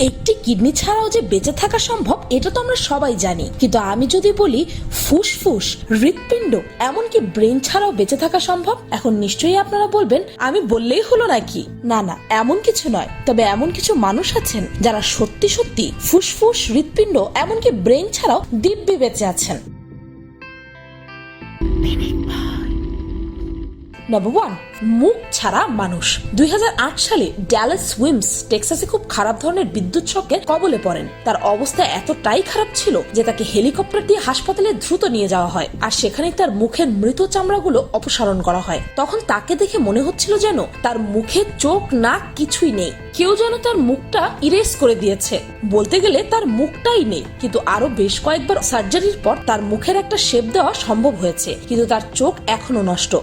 একটি কিডনি ছাড়াও যে বেঁচে থাকা সম্ভব, এটা তো আমরা সবাই জানি। কিন্তু আমি যদি বলি ফুসফুস, হৃৎপিণ্ড, এমনকি ব্রেন ছাড়াও বেঁচে থাকা সম্ভব, এখন নিশ্চয়ই আপনারা বলবেন, আমি বললেই হলো নাকি? না না, এমন কিছু নয়। তবে এমন কিছু মানুষ আছেন যারা সত্যি সত্যি ফুসফুস, হৃৎপিণ্ড, এমনকি ব্রেন ছাড়াও দিব্যি বেঁচে আছেন। নাম্বার ওয়ান মুখ ছাড়া মানুষ। দুই হাজার আট সালে ড্যালাস উইমস টেক্সাসে খুব খারাপ ধরনের বিদ্যুৎ শকের কবলে পড়েন। তার অবস্থা এতটাই খারাপ ছিল যে তাকে হেলিকপ্টার দিয়ে হাসপাতালে দ্রুত নিয়ে যাওয়া হয় আর সেখানে তার মুখের মৃত চামড়াগুলো অপসারণ করা হয়। তখন তাকে দেখে মনে হচ্ছিল যেন তার মুখে চোখ নাক কিছুই নেই। কেউ যেন তার মুখটা ইরেজ করে দিয়েছে। বলতে গেলে তার মুখটাই নেই। কিন্তু আরও বেশ কয়েকবার সার্জারির পর তার মুখের একটা শেপ দেওয়া সম্ভব হয়েছে। কিন্তু তার চোখ এখনও নষ্ট।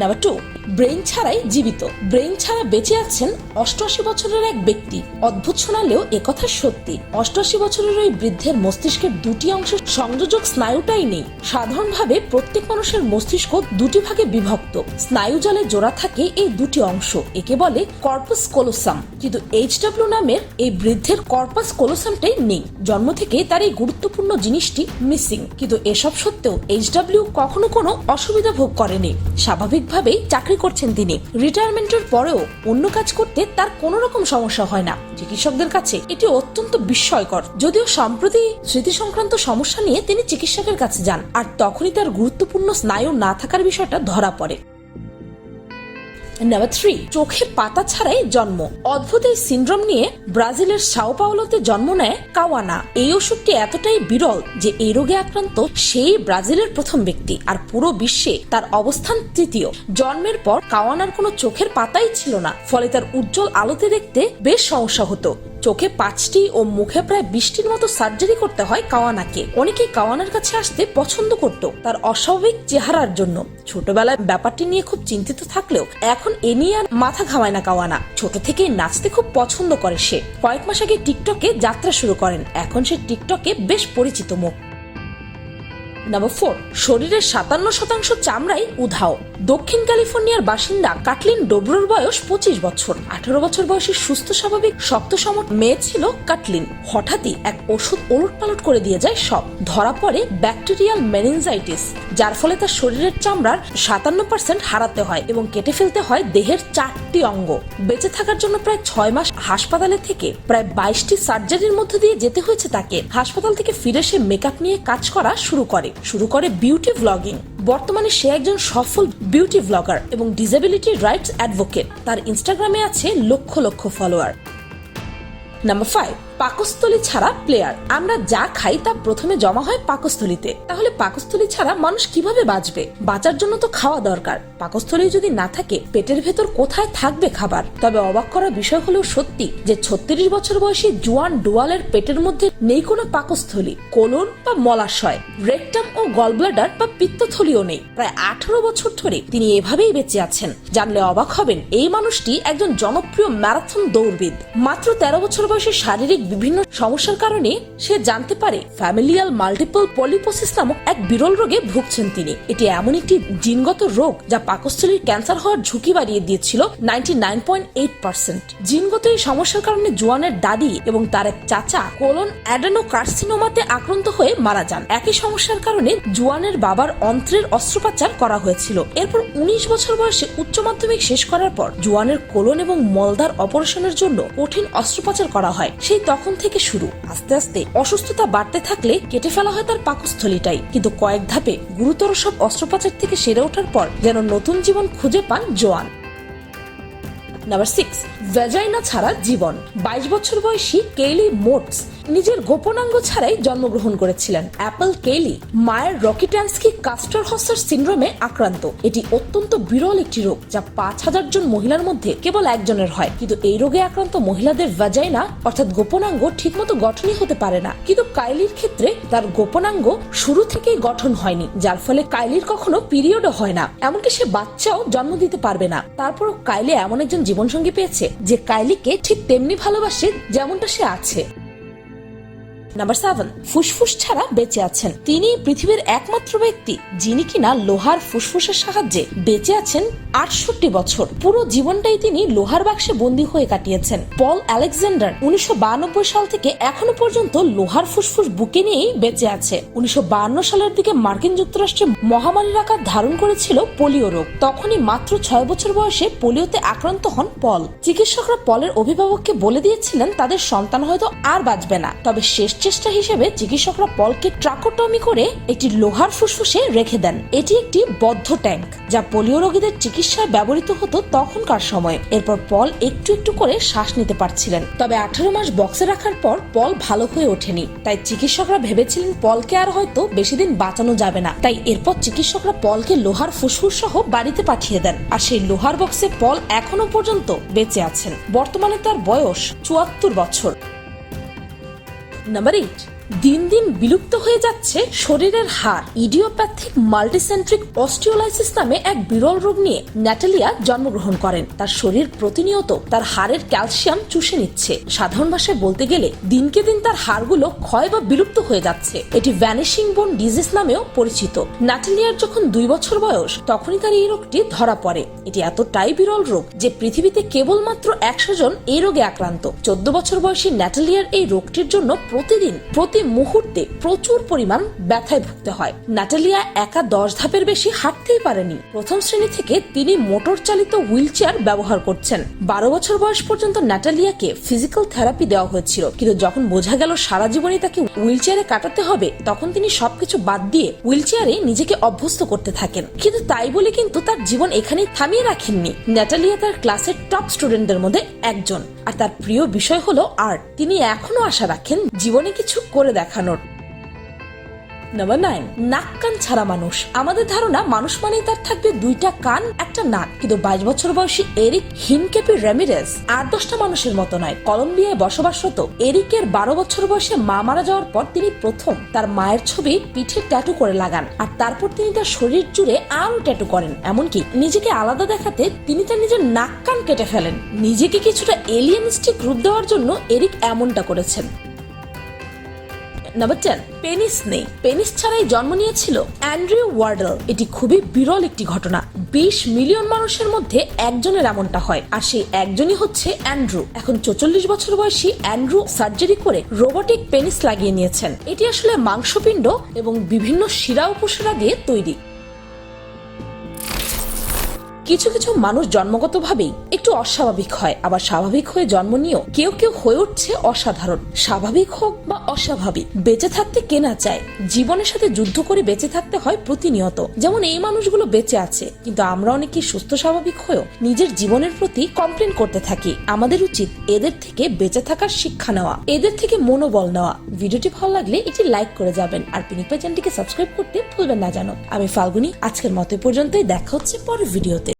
নাম্বার টু ব্রেন ছাড়াই জীবিত। ব্রেন ছাড়া বেঁচে আছেন অষ্টআশি বছরের এক ব্যক্তি। অদ্ভুত শোনালেও একথা সত্যি। অষ্টআশি বছরের ওই বৃদ্ধের মস্তিষ্কের দুটি অংশের সংযোজক স্নায়ুটাই নেই। সাধারণভাবে প্রত্যেক মানুষের মস্তিষ্ক দুটি ভাগে বিভক্ত। স্নায়ু জলে জোড়া থাকে এই দুটি অংশ। একে বলে কর্পাস কোলোসাম কিন্তু এইচডব্লিউ নামের এই বৃদ্ধের কর্পাস কোলোসামটাই নেই। জন্ম থেকে তার এই গুরুত্বপূর্ণ জিনিসটি মিসিং কিন্তু এসব সত্ত্বেও এইচডব্লিউ কখনো কোনো অসুবিধা ভোগ করেনি। স্বাভাবিকভাবেই চাকরি করছেন তিনি। রিটায়ারমেন্টের পরেও অন্য কাজ করতে তার কোনো রকম সমস্যা হয় না। চিকিৎসকদের কাছে এটি অত্যন্ত বিস্ময়কর। যদিও সম্প্রতি স্মৃতি সংক্রান্ত সমস্যা নিয়ে তিনি চিকিৎসকের কাছে যান, আর তখনই তার গুরুত্বপূর্ণ স্নায়ু না থাকার বিষয়টা ধরা পড়ে। নাম্বার থ্রি চোখের পাতা ছাড়াই জন্ম। অদ্ভুত এই সিন্ড্রোম নিয়ে ব্রাজিলের সাও পাওলোতে জন্ম নেয় কাওয়ানা। এই ওষুধটি এতটাই বিরল যে এই রোগে আক্রান্ত সেই ব্রাজিলের প্রথম ব্যক্তি আর পুরো বিশ্বে তার অবস্থান তৃতীয়। জন্মের পর কাওয়ানার কোনো চোখের পাতাই ছিল না, ফলে তার উজ্জ্বল আলোতে দেখতে বেশ সমস্যা হতো। চোখে পাঁচটি ও মুখে প্রায় বিশটির মতো সার্জারি করতে হয় কাওয়ানাকে। অনেকে কাওয়ানার কাছে আসতে পছন্দ করত তার অস্বাভাবিক চেহারার জন্য। ছোটবেলায় ব্যাপারটি নিয়ে খুব চিন্তিত থাকলেও এখন এ নিয়ে আর মাথা ঘামায় না কাওয়ানা। ছোট থেকে নাচতে খুব পছন্দ করে সে। কয়েক মাস আগে টিকটকে যাত্রা শুরু করেন। এখন সে টিকটকে বেশ পরিচিত মুখ। নাম্বার ফোর শরীরের সাতান্ন শতাংশ চামড়াই উধাও। দক্ষিণ ক্যালিফোর্নিয়ার বাসিন্দা কাটলিন ডোব্রোর বয়স পঁচিশ বছর। আঠারো বছর বয়সী সুস্থ স্বাভাবিক শক্ত সমট মেয়ে ছিল কাটলিন। হঠাৎই এক ওষুধ ওলট পালট করে দিয়ে যায় সব। ধরা পড়ে ব্যাকটেরিয়াল মেনিনজাইটিস, যার ফলে তার শরীরের চামড়ার সাতান্ন পার্সেন্ট হারাতে হয় এবং কেটে ফেলতে হয় দেহের চারটি অঙ্গ। বেঁচে থাকার জন্য প্রায় ছয় মাস হাসপাতালে থেকে প্রায় বাইশটি সার্জারির মধ্যে দিয়ে যেতে হয়েছে তাকে। হাসপাতাল থেকে ফিরে সে মেকআপ নিয়ে কাজ করা শুরু করে। শুরু করে বিউটি ব্লগিং বর্তমানে সে একজন সফল বিউটি ব্লগার এবং ডিসেবিলিটি রাইটস অ্যাডভোকেট তার ইনস্টাগ্রামে আছে lakh lakh follower number five পাকস্থলী ছাড়া প্লেয়ার আমরা যা খাই তা প্রথমে জমা হয় পাকস্থলীতে। তাহলে পাকস্থলী ছাড়া মানুষ কীভাবে বাঁচবে? বাঁচার জন্য তো খাওয়া দরকার। পাকস্থলী যদি না থাকে, পেটের ভেতর কোথায় থাকবে খাবার? তবে অবাক করার বিষয় হলেও সত্যি যে ছত্রিশ বছর বয়সী জুয়ান ডুয়ালের পেটের মধ্যে নেই কোনো পাকস্থলী, কোলন বা মলাশয়। রেকটাম ও গলব্লাডার বা পিত্তথলিও নেই। প্রায় আঠারো বছর ধরে তিনি এভাবেই বেঁচে আছেন। জানলে অবাক হবেন, এই মানুষটি একজন জনপ্রিয় ম্যারাথন দৌড়বিদ। মাত্র তেরো বছর বয়সে শারীরিক বিভিন্ন সমস্যার কারণে সে জানতে পারে ফ্যামিলিয়াল মাল্টিপল পলিপোসিস নামক এক বিরল রোগে ভুগছেন তিনি। এটি এমন একটি জিনগত রোগ যা পাকস্থলীর ক্যান্সার হওয়ার ঝুঁকি বাড়িয়ে দিয়েছিল ninety nine point eight percent. জিনগত এই সমস্যার কারণে জোয়ানের দাদি এবং তার এক চাচা কোলন অ্যাডানো কার্সিনোমাতে আক্রান্ত হয়ে মারা যান। একই সমস্যার কারণে জোয়ানের বাবার অন্ত্রের অস্ত্রোপচার করা হয়েছিল। এরপর উনিশ বছর বয়সে উচ্চ মাধ্যমিক শেষ করার পর জোয়ানের কোলন এবং মলদার অপারেশনের জন্য কঠিন অস্ত্রোপচার করা হয়। সেই তখন থেকে শুরু। আস্তে আস্তে অসুস্থতা বাড়তে থাকলে কেটে ফেলা হয় তার পাকস্থলীটাই। কিন্তু কয়েক ধাপে গুরুতর সব অস্ত্রোপচার থেকে সেরে ওঠার পর যেন নতুন জীবন খুঁজে পান জোয়ান। নাম্বার সিক্স ভ্যাজাইনা ছাড়া জীবন। বাইশ বছর বয়সী কেইলি মোটস নিজের গোপনাঙ্গ ছাড়াই জন্মগ্রহণ করেছিলেন। অ্যাপল কেলি মায়ের রকিট্যান্সকি কাস্টার হসার সিন্ড্রোমে আক্রান্ত। এটি অত্যন্ত বিরল একটি রোগ যা পাঁচ হাজার জন মহিলার মধ্যে কেবল একজনের হয়। কিন্তু এই রোগে আক্রান্ত মহিলাদের ভ্যাজাইনা অর্থাৎ গোপনাঙ্গ, ঠিকমতো গঠনই হতে পারে না। কিন্তু কাইলির ক্ষেত্রে তার গোপনাঙ্গ শুরু থেকেই গঠন হয়নি, যার ফলে কাইলির কখনো পিরিয়ডও হয় না। এমনকি সে বাচ্চাও জন্ম দিতে পারবে না। তারপরও কাইলি এমন একজন জীবনসঙ্গী পেয়েছে, যে কাইলিকে ঠিক তেমনি ভালোবাসে যেমনটা সে আছে। নাম্বার সেভেন ফুসফুস ছাড়া বেঁচে আছেন। তিনি পৃথিবীর একমাত্র ব্যক্তি, যিনি কিনা লোহার ফুসফুসের সাহায্যে বেঁচে আছেন আটষট্টি বছর। পুরো জীবনটাই তিনি লোহার বাক্সে বন্দী হয়ে কাটিয়েছেন। পল আলেকজান্ডার উনিশশো সাল থেকে এখনও পর্যন্ত লোহার ফুসফুস বুকে নিয়েই বেঁচে আছে। উনিশশো সালের দিকে মার্কিন যুক্তরাষ্ট্রে মহামারীর আকার ধারণ করেছিল পোলিও রোগ। তখনই মাত্র ছয় বছর বয়সে পোলিওতে আক্রান্ত হন পল। চিকিৎসকরা পলের অভিভাবককে বলে দিয়েছিলেন, তাদের সন্তান হয়তো আর বাঁচবে না। তবে শেষ চেষ্টা হিসেবে চিকিৎসকরা পলকে ট্রাকোটমি করে একটি লোহার ফুসফুসে রেখে দেন। এটি একটি বদ্ধ ট্যাঙ্ক, যা পোলিও রোগীদের চিকিৎসায় ব্যবহৃত হতো তখনকার সময়ে। এরপর পল একটু একটু করে শ্বাস নিতে পারছিলেন। তবে আঠারো মাস বক্সে রাখার পর পল ভালো হয়ে ওঠেনি। তাই চিকিৎসকরা ভেবেছিলেন পলকে আর হয়তো বেশি দিন বাঁচানো যাবে না। তাই এরপর চিকিৎসকরা পলকে লোহার ফুসফুস সহ বাড়িতে পাঠিয়ে দেন। আর সেই লোহার বক্সে পল এখনও পর্যন্ত বেঁচে আছেন। বর্তমানে তার বয়স চুয়াত্তর বছর। নাম্বার এইট দিন দিন বিলুপ্ত হয়ে যাচ্ছে শরীরের হাড়। ইডিওপ্যাথিক মাল্টিসেন্ট্রিক অস্টিওলাইসিস নামে এক বিরল রোগ নিয়ে ন্যাটালিয়া জন্মগ্রহণ করেন। তার শরীর প্রতিনিয়ত তার হাড়ের ক্যালসিয়াম চুষে নিচ্ছে। সাধারণ ভাষায় বলতে গেলে, দিনকে দিন তার হাড়গুলো ক্ষয় বা বিলুপ্ত হয়ে যাচ্ছে। এটি ভ্যানিশিং বোন ডিজিজ নামেও পরিচিত। ন্যাটালিয়ার যখন দুই বছর বয়স, তখনই তার এই রোগটি ধরা পড়ে। এটি এতটাই বিরল রোগ যে পৃথিবীতে কেবলমাত্র একশো জন এই রোগে আক্রান্ত। চোদ্দ বছর বয়সী ন্যাটালিয়ার এই রোগটির জন্য প্রতিদিন প্রতি মুহূর্তে প্রচুর পরিমাণ ব্যথায় ভুগতে হয়। ন্যাটালিয়া একা দশ ধাপের বেশি হাঁটতেই পারেনি। প্রথম শ্রেণি থেকে তিনি মোটর চালিত হুইল চেয়ার ব্যবহার করছেন। বারো বছর বয়স পর্যন্ত ন্যাটালিয়াকে ফিজিক্যাল থেরাপি দেওয়া হয়েছিল। কিন্তু যখন বোঝা গেল সারা জীবনই তাকে হুইল চেয়ারে কাটাতে হবে, তখন তিনি সবকিছু বাদ দিয়ে হুইল চেয়ারে নিজেকে অভ্যস্ত করতে থাকেন। কিন্তু তাই বলে কিন্তু তার জীবন এখানেই থামিয়ে রাখেননি। ন্যাটালিয়া তার ক্লাসের টপ স্টুডেন্টদের মধ্যে একজন। আর তার প্রিয় বিষয় হলো আর্ট। তিনি এখনও আশা রাখেন জীবনে কিছু করে দেখানোর। নাম্বার নাইন নাক কান ছাড়া মানুষ। আমাদের ধারণা, মানুষ মানেই তার থাকবে দুইটা কান, একটা নাক। কিন্তু বাইশ বছর বয়সী এরিক হিনকেপি রেমিরেস আর দশটা মানুষের মতো নয়। কলম্বিয়ায় বসবাসরত এরিকের বারো বছর বয়সে মা মারা যাওয়ার পর তিনি প্রথম তার মায়ের ছবি পিঠে ট্যাটু করে লাগান আর তারপর তিনি তার শরীর জুড়ে আরও ট্যাটু করেন। এমনকি নিজেকে আলাদা দেখাতে তিনি তার নিজের নাক কান কেটে ফেলেন। নিজেকে কিছুটা এলিয়েনিস্টিক রূপ দেওয়ার জন্য এরিক এমনটা করেছেন। নাম্বার টেন পেনিস নেই। পেনিস ছাড়াই জন্ম নিয়েছিল অ্যান্ড্রিউ ওয়ার্ডল এটি খুবই বিরল একটি ঘটনা। বিশ মিলিয়ন মানুষের মধ্যে একজনের এমনটা হয়, আর সেই একজনই হচ্ছে অ্যান্ড্রু এখন চৌচল্লিশ বছর বয়সী অ্যান্ড্রু সার্জারি করে রোবোটিক পেনিস লাগিয়ে নিয়েছেন। এটি আসলে মাংসপিণ্ড এবং বিভিন্ন শিরা উপশিরা দিয়ে তৈরি। কিছু কিছু মানুষ জন্মগতভাবেই একটু অস্বাভাবিক হয়, আবার স্বাভাবিক হয়ে জন্ম নিয়েও কেউ কেউ হয়ে উঠছে অসাধারণ। স্বাভাবিক হোক বা অস্বাভাবিক, বেঁচে থাকতে কেনা চায়? জীবনের সাথে যুদ্ধ করে বেঁচে থাকতে হয় প্রতিনিয়ত। যেমন এই মানুষগুলো বেঁচে আছে, কিন্তু আমরা অনেকে সুস্থ স্বাভাবিক হয়েও নিজের জীবনের প্রতি কমপ্লেন করতে থাকি। আমাদের উচিত এদের থেকে বেঁচে থাকার শিক্ষা নেওয়া, এদের থেকে মনোবল নেওয়া। ভিডিওটি ভালো লাগলে এটি লাইক করে যাবেন, আর পিনিক চ্যানেলটিকে সাবস্ক্রাইব করতে ভুলবেন না জানো। আমি ফাল্গুনি, আজকের মতো পর্যন্তই, দেখা হচ্ছে পরের ভিডিওতে।